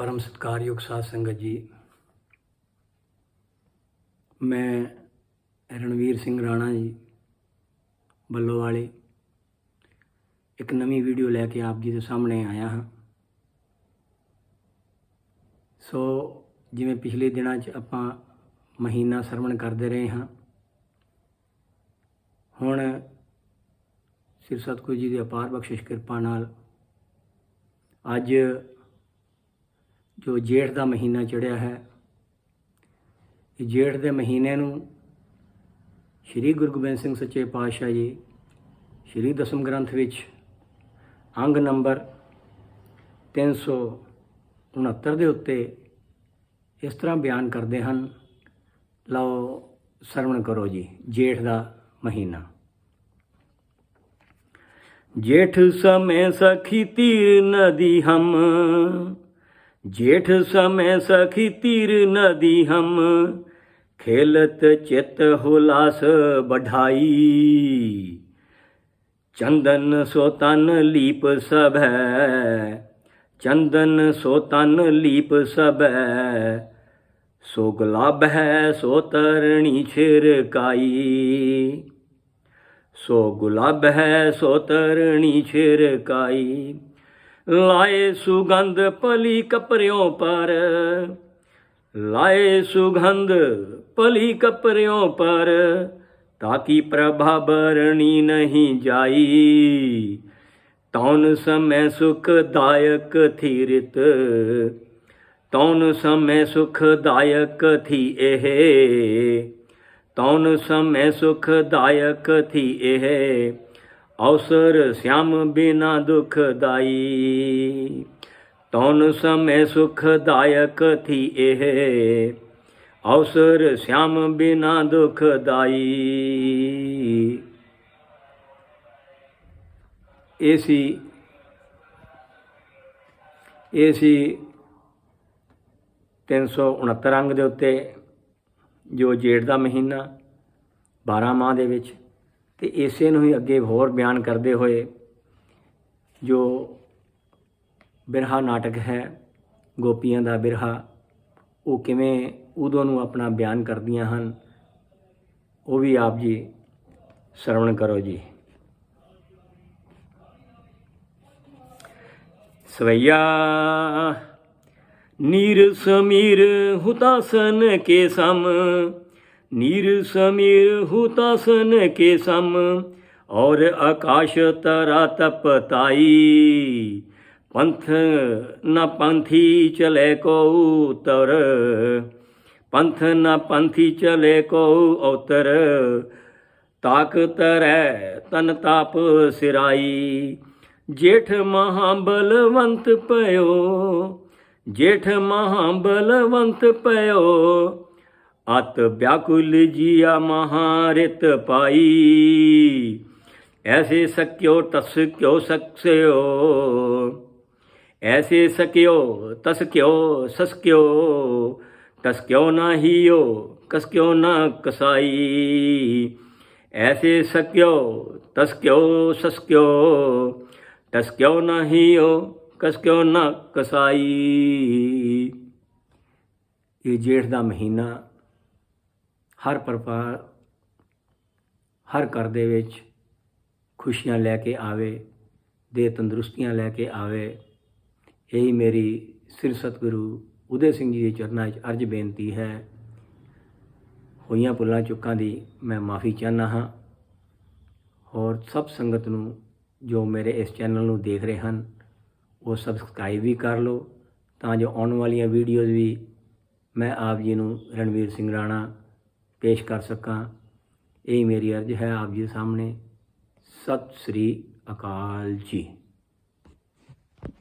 ਪਰਮ ਸਤਿਕਾਰਯੋਗ ਸਾਧ ਸੰਗਤ ਜੀ, ਮੈਂ ਰਣਵੀਰ ਸਿੰਘ ਰਾਣਾ ਜੀ ਬੱਲੋ ਵਾਲੇ ਇੱਕ ਨਵੀਂ ਵੀਡੀਓ ਲੈ ਕੇ ਆਪ ਜੀ ਦੇ ਸਾਹਮਣੇ ਆਇਆ ਹਾਂ। ਸੋ ਜਿਵੇਂ ਪਿਛਲੇ ਦਿਨਾਂ 'ਚ ਆਪਾਂ ਮਹੀਨਾ ਸਰਵਣ ਕਰਦੇ ਰਹੇ ਹਾਂ, ਹੁਣ ਸਿਰ ਸਤਿਗੁਰੂ ਜੀ ਦੀ ਅਪਾਰ ਬਖਸ਼ਿਸ਼ ਕਿਰਪਾ ਨਾਲ ਅੱਜ ਜੋ ਜੇਠ ਦਾ ਮਹੀਨਾ ਚੜਿਆ ਹੈ, ਇਹ ਜੇਠ ਦੇ ਮਹੀਨੇ ਨੂੰ ਸ੍ਰੀ ਗੁਰੂ ਗੋਬਿੰਦ ਸਿੰਘ ਸੱਚੇ ਪਾਤਸ਼ਾਹ ਜੀ ਸ੍ਰੀ ਦਸਮ ਗ੍ਰੰਥ ਵਿੱਚ ਅੰਗ ਨੰਬਰ 369 ਦੇ ਉੱਤੇ ਇਸ ਤਰ੍ਹਾਂ ਬਿਆਨ ਕਰਦੇ ਹਨ। ਲਓ, ਸਰਵਣ ਕਰੋ ਜੀ, ਜੇਠ ਦਾ ਮਹੀਨਾ। ਜੇਠ ਸਮੇਂ ਸਖੀ ਤੀਰ ਨਦੀ ਹਮ जेठ समय सखी तीर नदी हम खेलत चित हुलास बढ़ाई चंदन सोतन लीप सब चंदन सोतन लीप सब सो गुलाब है सो तरणी छिरकाई सो गुलाब है सो तरणी छिरकाई ਲਾਏ ਸੁਗੰਧ ਪਲੀ ਕਪਰਿਓ ਪਰ, ਲਾਏ ਸੁਗੰਧ ਪਲੀ ਕਪਰਿਓ ਪਰ, ਤਾਕੀ ਪ੍ਰਭਾ ਬਰਣੀ ਨਹੀਂ ਜਾਈ। ਤੌਨ ਸਮੈ ਸੁਖਦਾਇਕ ਥੀਰਿਤ ਤੌਨ ਸਮੈ ਸੁਖਦਾਇਕ ਥੀ ਇਹ ਤੌਨ ਸਮੈ ਸੁਖਦਾਇਕ ਥੀ ਇਹ। ਅਵਸਰ ਸਿਆਮ ਬਿਨਾ ਦੁਖਦਾਈ ਤੌਨ ਸਮੈ ਸੁਖਦਾਇਕ ਥੀ ਇਹ। ਅਵਸਰ ਸਿਆਮ ਬਿਨਾ ਦੁਖਦਾਈ ਇਹ ਸੀ ਇਹ ਸੀ 369 ਅੰਗ ਦੇ ਉੱਤੇ ਜੋ ਜੇਠ ਦਾ ਮਹੀਨਾ 12 ਮਾਹ ਦੇ ਵਿੱਚ ਤੇ ਇਸੇ ਨੂੰ ਹੀ ਅੱਗੇ ਹੋਰ ਬਿਆਨ ਕਰਦੇ ਹੋਏ ਜੋ ਬਿਰਹਾ ਨਾਟਕ ਹੈ, ਗੋਪੀਆਂ ਦਾ ਬਿਰਹਾ, ਉਹ ਕਿਵੇਂ ਉਦੋਂ ਨੂੰ ਆਪਣਾ ਬਿਆਨ ਕਰਦੀਆਂ ਹਨ, ਉਹ ਵੀ ਆਪ ਜੀ ਸਰਵਣ ਕਰੋ ਜੀ। ਸਵਈਆ, ਨੀਰ ਸਮੀਰ ਹੁਤਾਸਨ ਕੇ ਸਮ नीर समीर हुतासन के सम और आकाश तरा तपताई पंथ न पंथी चले को उतर पंथ न पंथी चले को अवतर ताक तरय तन ताप सिराई जेठ महाबलवंत पयो जेठ महाबलवंत पयो ਅਤ ਵਿਆਕੁਲ ਜੀਆ ਮਹਾਰਿਤ ਪਾਈ। ਐਸੇ ਸਕਿਓ, ਤਸ ਕਿਓ, ਸਕਸਿਓ। ਐਸੇ ਸਕਿਓ, ਤਸ ਕਿਓ ਸਸ ਕਿਓ ਤਸ ਕਿਓ ਨਾ ਹੀਓ, ਕਸ ਕਿਓ ਨਾ ਕਸਾਈ। ਐਸੇ ਸਕਿਓ, ਤਸ ਕਿਓ ਸਸ ਕਿਓ ਤਸ ਕਿਓ ਨਾ ਹੀਓ, ਕਸ ਕਿਉ ਨਾ ਕਸਾਈ। ਇਹ ਜੇਠ ਦਾ ਮਹੀਨਾ ਹਰ ਪਰਿਵਾਰ ਹਰ ਘਰ ਦੇ ਵਿੱਚ ਖੁਸ਼ੀਆਂ ਲੈ ਕੇ ਆਵੇ, ਦੇ ਤੰਦਰੁਸਤੀਆਂ ਲੈ ਕੇ ਆਵੇ। ਇਹੀ ਮੇਰੀ ਸਿਰ ਸਤਿਗੁਰੂ ਉਦੇ ਸਿੰਘ ਜੀ ਦੇ ਚਰਨਾਂ 'ਚ ਅਰਜ ਬੇਨਤੀ ਹੈ। ਹੋਈਆਂ ਭੁੱਲਾਂ ਚੁੱਕਾਂ ਦੀ ਮੈਂ ਮਾਫੀ ਚਾਹਨਾ ਹਾਂ। ਔਰ ਸਭ ਸੰਗਤ ਨੂੰ ਜੋ ਮੇਰੇ ਇਸ ਚੈਨਲ ਨੂੰ ਦੇਖ ਰਹੇ ਹਨ, ਉਹ ਸਬਸਕ੍ਰਾਈਬ ਵੀ ਕਰ ਲਓ, ਤਾਂ ਜੋ ਆਉਣ ਵਾਲੀਆਂ ਵੀਡੀਓਜ਼ ਵੀ ਮੈਂ ਆਪ ਜੀ ਨੂੰ ਰਣਵੀਰ ਸਿੰਘ ਰਾਣਾ ਪੇਸ਼ ਕਰ ਸਕਾਂ। ਇਹ ਮੇਰੀ ਅਰਜ਼ ਹੈ ਆਪ ਜੀ ਸਾਹਮਣੇ। ਸਤਿ ਸ੍ਰੀ ਅਕਾਲ ਜੀ।